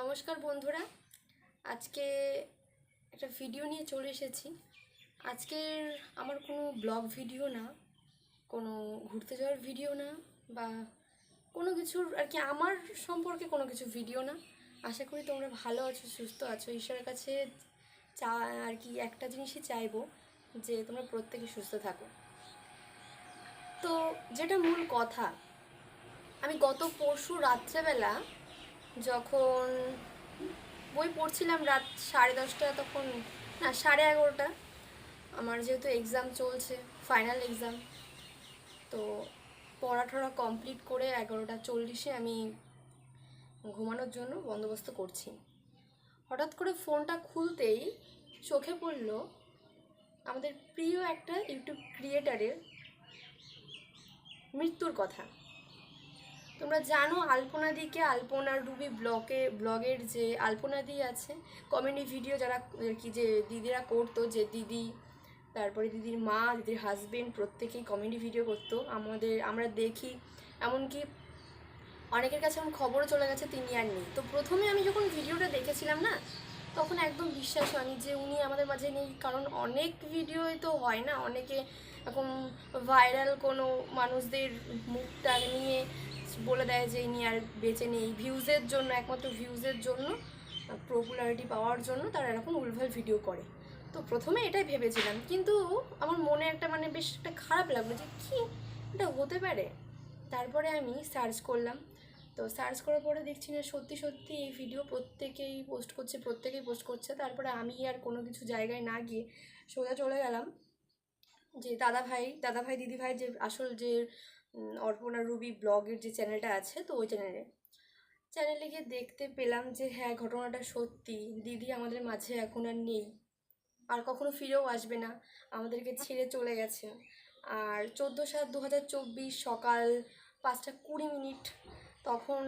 নমস্কার বন্ধুরা। আজকে একটা ভিডিও নিয়ে চলে এসেছি। আজকের আমার কোনো ব্লগ ভিডিও না, কোনো ঘুরতে যাওয়ার ভিডিও না, বা কোনো কিছুর আর কি আমার সম্পর্কে কোনো কিছু ভিডিও না। আশা করি তোমরা ভালো আছো, সুস্থ আছো। ঈশ্বরের কাছে চা আর কি একটা জিনিসই চাইব, যে তোমরা প্রত্যেকে সুস্থ থাকো। তো যেটা মূল কথা, আমি গত পরশু রাত্রেবেলা যখন বই পড়ছিলাম রাত সাড়ে দশটা তখন, না, সাড়ে এগারোটা। আমার যেহেতু এক্সাম চলছে ফাইনাল এক্সাম তো পড়া কমপ্লিট করে এগারোটা চল্লিশে আমি ঘুমানোর জন্য বন্দোবস্ত করছি। হঠাৎ করে ফোনটা খুলতেই চোখে পড়ল আমাদের প্রিয় একটা ইউটিউব ক্রিয়েটারের মৃত্যুর কথা। তোমরা জানো আলপনাদিকে আলপনা রুবি ব্লগে ব্লগের যে আলপনাদি আছে কমেডি ভিডিও যারা কি যে দিদিরা করতো, যে দিদি, তারপরে দিদির মা, দিদির হাজবেন্ড প্রত্যেকেই কমেডি ভিডিও করতো। আমাদের, আমরা দেখি, এমনকি অনেকের কাছে আমার খবরও চলে গেছে তিনি আর নেই। তো প্রথমে আমি যখন ভিডিওটা দেখেছিলাম না, তখন একদম বিশ্বাস হয়নি যে উনি আমাদের মাঝে নেই, কারণ অনেক ভিডিওই তো হয় না। অনেকে এখন ভাইরাল কোনো মানুষদের মুখটা নিয়ে বলে দেয় যে ইনি আর বেঁচে নেই। ভিউজের জন্য, একমাত্র ভিউজের জন্য পপুলারিটি পাওয়ার জন্য তারা এরকম উলভাল ভিডিও করে। তো প্রথমে এটাই ভেবেছিলাম, কিন্তু আমার মনে একটা মানে বেশ একটা খারাপ লাগল যে কি এটা হতে পারে? তারপরে আমি সার্চ করলাম। তো সার্চ করার পরে দেখছি না, সত্যি সত্যি এই ভিডিও প্রত্যেকেই পোস্ট করছে, প্রত্যেকেই পোস্ট করছে। তারপরে আমি আর কোনো কিছু জায়গায় না গিয়ে সোজা চলে গেলাম। যে দাদা ভাই দাদা ভাই দিদি ভাই যে আসল যে অর্পণা রুবি ব্লগের যে চ্যানেলটা আছে, তো ওই চ্যানেলে। চ্যানেলে গিয়ে দেখতে পেলাম যে হ্যাঁ ঘটনাটা সত্যি। দিদি আমাদের মাঝে এখন আর নেই। আর কখনো ফিরেও আসবে না। আমাদেরকে ছেড়ে চলে গেছে। আর চোদ্দ সাত দু হাজার চব্বিশ সকাল পাঁচটা কুড়ি মিনিট তখন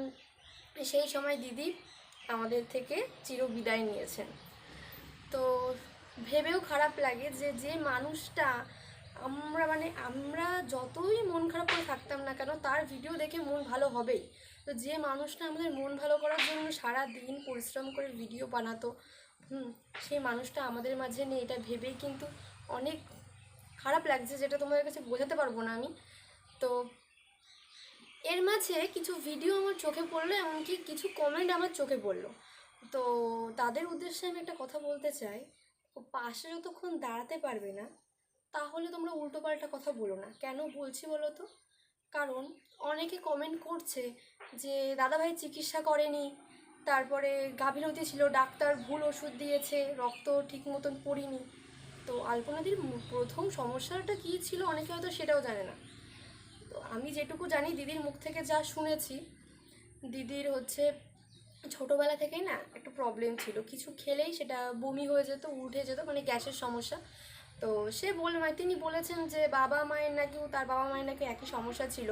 সেই সময় দিদি আমাদের থেকে চির বিদায় নিয়েছেন। তো ভেবেও খারাপ লাগে যে যে মানুষটা আমরা মানে আমরা যতই মন খারাপ করে থাকতাম না কেন, তার ভিডিও দেখে মন ভালো হবেই। তো যে মানুষটা আমাদের মন ভালো করার জন্য সারা দিন পরিশ্রম করে ভিডিও বানাতো, হুম, সেই মানুষটা আমাদের মাঝে নেই, এটা ভেবেই কিন্তু অনেক খারাপ লাগছে যেটা তোমাদের কাছে বোঝাতে পারব না আমি। তো এর মাঝে কিছু ভিডিও আমার চোখে পড়ল, এমনকি কিছু কমেন্ট আমার চোখে পড়ল। তো তাদের উদ্দেশ্যে আমি একটা কথা বলতে চাই, ও পাশে যতক্ষণ দাঁড়াতে পারবে না তাহলে তোমরা উল্টোপাল্টা কথা বলো না। কেন বলছি বলো তো কারণ অনেকে কমেন্ট করছে যে, দাদাভাই চিকিৎসা করেনি। তারপরে গাভীরতি ছিল, ডাক্তার ভুল ওষুধ দিয়েছে, রক্ত ঠিক মতন পড়িনি। তো আলপনাদির প্রথম সমস্যাটা কী ছিল অনেকে হয়তো সেটাও জানে না। তো আমি যেটুকু জানি, দিদির মুখ থেকে যা শুনেছি, দিদির হচ্ছে ছোটোবেলা থেকেই না একটু প্রবলেম ছিল। কিছু খেলেই সেটা বমি হয়ে যেত, উঠে যেত মানে গ্যাসের সমস্যা। তো সে বলে মানে তিনি বলেছেন যে বাবা মায়ের নাকি তার বাবা মায়ের নাকি একই সমস্যা ছিল।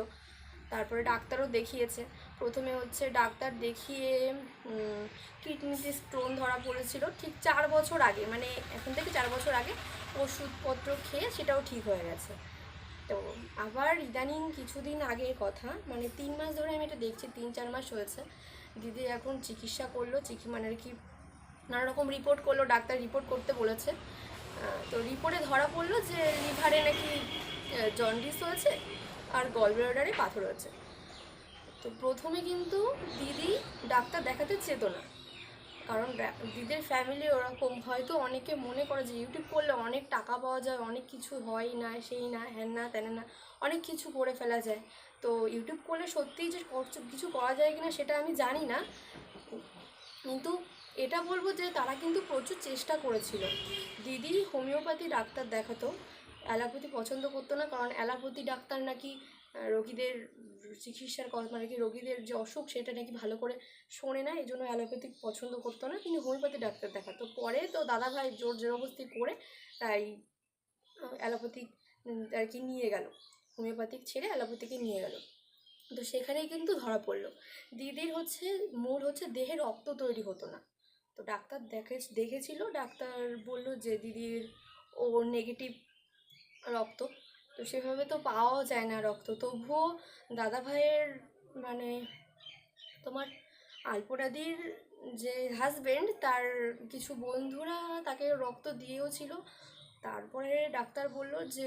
তারপরে ডাক্তারও দেখিয়েছে। প্রথমে হচ্ছে ডাক্তার দেখিয়ে কিডনিতে স্টোন ধরা পড়েছিল। ঠিক চার বছর আগে মানে এখন থেকে চার বছর আগে ওষুধপত্র খেয়ে সেটাও ঠিক হয়ে গেছে। তো আবার ইদানিং কিছুদিন আগের কথা মানে তিন মাস ধরে আমি এটা দেখছি, তিন চার মাস হয়েছে। দিদি এখন চিকিৎসা করল, চিকি মানে আর কি নানা রকম রিপোর্ট করল, ডাক্তার রিপোর্ট করতে বলেছে। তো রিপোর্টে ধরা পড়ল যে লিভারে নাকি জন্ডিস হয়েছে আর গলব্লাডারে পাথর হয়েছে। তো প্রথমে কিন্তু দিদি ডাক্তার দেখাতে চেত না। কারণ দিদির ফ্যামিলি ওরকম, হয়তো অনেকে মনে করে যে ইউটিউব করলে অনেক টাকা পাওয়া যায়, অনেক কিছু হয় না, সেই না, হ্যান না তেন না, অনেক কিছু করে ফেলা যায়। তো ইউটিউব করলে সত্যিই যে কিছু করা যায় কিনা সেটা আমি জানি না। কিন্তু এটা বলব যে তারা কিন্তু প্রচুর চেষ্টা করেছিল। দিদি, হোমিওপ্যাথি ডাক্তার দেখাতো। অ্যালোপ্যাথি পছন্দ করতো না, কারণ অ্যালোপ্যাথি ডাক্তার নাকি রোগীদের চিকিৎসার মানে কি রোগীদের যে অসুখ সেটা নাকি ভালো করে শোনে না এই জন্য অ্যালোপ্যাথিক পছন্দ করতো না, কিন্তু হোমিওপ্যাথি ডাক্তার দেখাতো। পরে তো দাদাভাই জোর জবরদস্তি করে তাই অ্যালোপ্যাথিক আর কি নিয়ে গেল। হোমিওপ্যাথিক ছেড়ে অ্যালোপ্যাথিকে নিয়ে গেল। তো সেখানেই কিন্তু ধরা পড়ল। দিদির হচ্ছে, মূল হচ্ছে দেহে রক্ত তৈরি হতো না। তো ডাক্তার দেখে দেখেছিল, ডাক্তার বলল যে দিদির ও নেগেটিভ রক্ত, তো সেভাবে তো পাওয়াও যায় না রক্ত। তবুও দাদা ভাইয়ের মানে তোমার আলপোরাদির যে হাজবেন্ড তার কিছু বন্ধুরা তাকে রক্ত দিয়েও ছিল তারপরে ডাক্তার বলল যে,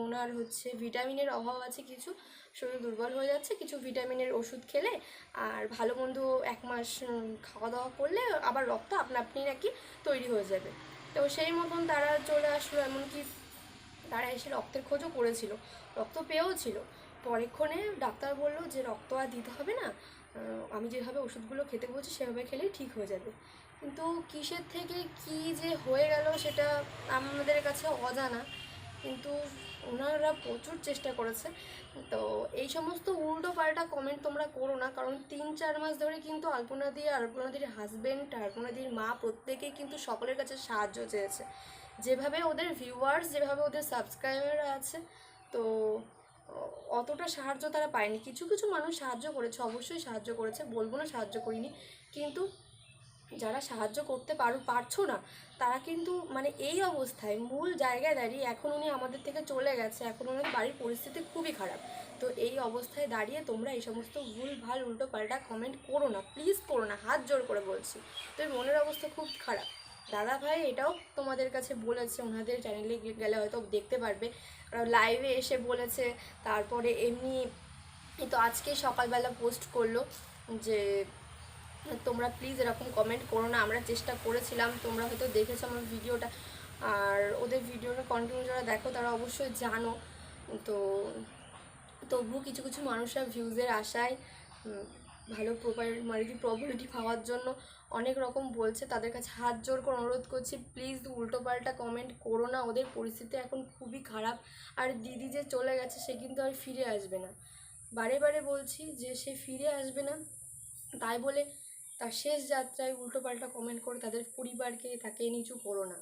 ওনার হচ্ছে ভিটামিনের অভাব আছে কিছু, শরীর দুর্বল হয়ে যাচ্ছে, কিছু ভিটামিনের ওষুধ খেলে আর ভালো মন্দ এক মাস খাওয়া দাওয়া করলে আবার রক্ত আপনা আপনি নাকি তৈরি হয়ে যাবে। তো সেই মতন তারা চলে আসলো, এমনকি তারা এসে রক্তের খোঁজও করেছিল, রক্ত পেয়েও ছিল। পরেক্ষণে ডাক্তার বলল যে, রক্ত আর দিতে হবে না আমি যেভাবে ওষুধগুলো খেতে বলছি, সেভাবে খেলেই ঠিক হয়ে যাবে। কিন্তু কিসের থেকে কি যে হয়ে গেল সেটা আমাদের কাছে অজানা। কিন্তু ওনারা প্রচুর চেষ্টা করেছে। তো এই সমস্ত উল্টো পাল্টা কমেন্ট তোমরা করো না, কারণ তিন চার মাস ধরে কিন্তু আলপনা দিয়ে আলপনাদির হাজবেন্ড আলপনাদির মা প্রত্যেকেই কিন্তু সকলের কাছে সাহায্য চেয়েছে। যেভাবে ওদের ভিউয়ার্স যেভাবে ওদের সাবস্ক্রাইবার আছে, তো অতটা সাহায্য তারা পায়নি। কিছু কিছু মানুষ সাহায্য করেছে, অবশ্যই সাহায্য করেছে, বলব না সাহায্য করিনি। কিন্তু যারা সাহায্য করতে পারো, পারছ না, তারা কিন্তু মানে এই অবস্থায় মূল জায়গায় দাঁড়িয়ে এখন উনি আমাদের থেকে চলে গেছে, এখন ওনার বাড়ির পরিস্থিতি খুবই খারাপ। তো এই অবস্থায় দাঁড়িয়ে তোমরা এই সমস্ত ভুল ভালো উল্টো পাল্টা কমেন্ট করো না প্লিজ করো না, হাত জোর করে বলছি। তো মনের অবস্থা খুব খারাপ। দাদা ভাই এটাও তোমাদের কাছে বলেছে, ওনাদের চ্যানেলে গেলে হয়তো দেখতে পারবে। লাইভে এসে বলেছে, তারপরে এমনি তো আজকে সকালবেলা পোস্ট করল যে তোমরা প্লিজ এরকম কমেন্ট করো না, আমরা চেষ্টা করেছিলাম, তোমরা হয়তো দেখেছ আমার ভিডিওটা। আর ওদের ভিডিওটা কন্টিনিউ যারা দেখো, তারা অবশ্যই জানো। তো তবুও কিছু কিছু মানুষরা ভিউজের আশায় ভালো প্রপারিটি প্রপারিটি পাওয়ার জন্য অনেক রকম বলছে। তাদের কাছে হাত জোর করে অনুরোধ করছি প্লিজ উল্টো পাল্টা কমেন্ট করো না। ওদের পরিস্থিতি এখন খুবই খারাপ। আর দিদি যে চলে গেছে, সে কিন্তু আর ফিরে আসবে না। বারে বারে বলছি যে সে ফিরে আসবে না, তাই বলে তার শেষ যাত্রায় উল্টো পাল্টা কমেন্ট করে তাদের পরিবারকে তাকে নিচু করো না।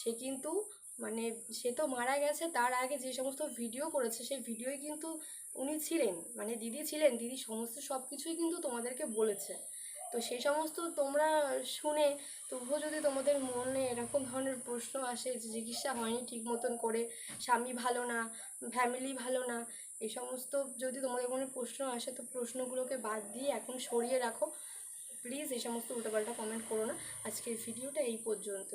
সে কিন্তু মানে সে তো মারা গেছে, তার আগে যে সমস্ত ভিডিও করেছে, সেই ভিডিওই কিন্তু উনি ছিলেন মানে দিদি ছিলেন, দিদি সমস্ত সব কিছুই কিন্তু তোমাদেরকে বলেছে। তো সেই সমস্ত তোমরা শুনে, তবুও যদি তোমাদের মনে এরকম ধরনের প্রশ্ন আসে যে চিকিৎসা হয়নি ঠিক মতন করে, স্বামী ভালো না ফ্যামিলি ভালো না, এই সমস্ত যদি তোমাদের মনে প্রশ্ন আসে, তো প্রশ্নগুলোকে বাদ দিয়ে এখন সরিয়ে রাখো। প্লিজ এই সমস্ত উল্টোপাল্টা কমেন্ট করো না। আজকের ভিডিওটা এই পর্যন্ত।